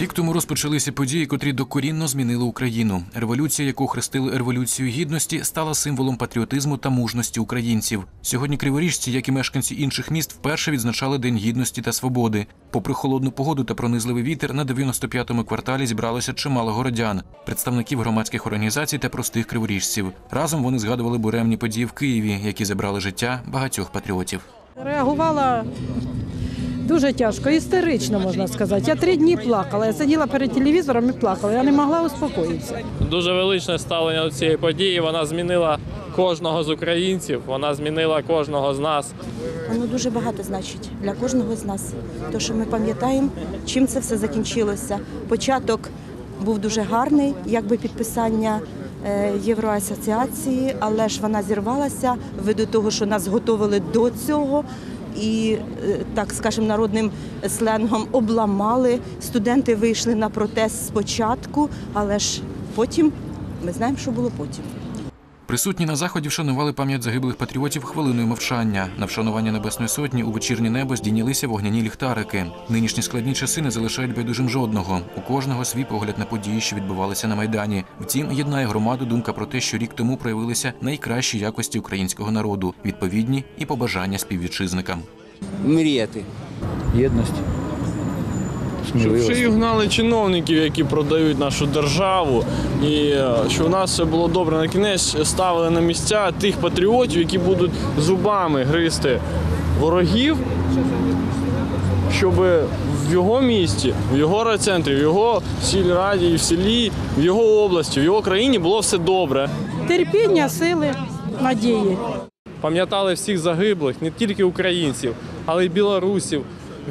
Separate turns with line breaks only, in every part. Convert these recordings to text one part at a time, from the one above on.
Рік тому розпочалися події, котрі докорінно змінили Україну. Революція, яку хрестили революцією гідності, стала символом патріотизму та мужності українців. Сьогодні криворіжці, як і мешканці інших міст, вперше відзначали День гідності та свободи. Попри холодну погоду та пронизливий вітер, на 95-му кварталі зібралося чимало городян, представників громадських організацій та простих криворіжців. Разом вони згадували буремні події в Києві, які забрали життя багатьох патріотів.
Реагувала дуже тяжко, істерично можна сказати. Я три дні плакала. Я сиділа перед телевізором і плакала. Я не могла успокоїтися.
Дуже величне ставлення до цієї події. Вона змінила кожного з українців, вона змінила кожного з нас.
Воно дуже багато значить для кожного з нас. То, що ми пам'ятаємо, чим це все закінчилося. Початок був дуже гарний, якби підписання е, Євроасоціації, але ж вона зірвалася ввиду того, що нас готовили до цього. І е, так скажемо народним сленгом обламали. Студенти вийшли на протест спочатку, але ж потім ми знаємо, що було потім.
Присутні на заході вшанували пам'ять загиблих патріотів хвилиною мовчання. На вшанування Небесної Сотні у вечірнє небо здійнялися вогняні ліхтарики. Нинішні складні часи не залишають байдужим жодного. У кожного свій погляд на події, що відбувалися на майдані. Втім, єднає громаду думка про те, що рік тому проявилися найкращі якості українського народу, відповідні і побажання співвітчизникам.
мріяти.
єдність,
Щоб
сміливість.
шию гнали чиновників, які продають нашу державу, і е, щоб у нас все було добре. На кінець ставили на місця тих патріотів, які будуть зубами гризти ворогів, щоб в його місті, в його райцентрі, в його сільраді, в селі, в його області, в його країні було все добре.
Терпіння, сили, надії.
Пам'ятали всіх загиблих, не тільки українців, але й білорусів,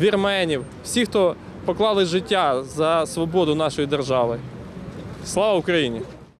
вірменів, всіх, хто поклали життя за свободу нашої держави. Слава Україні!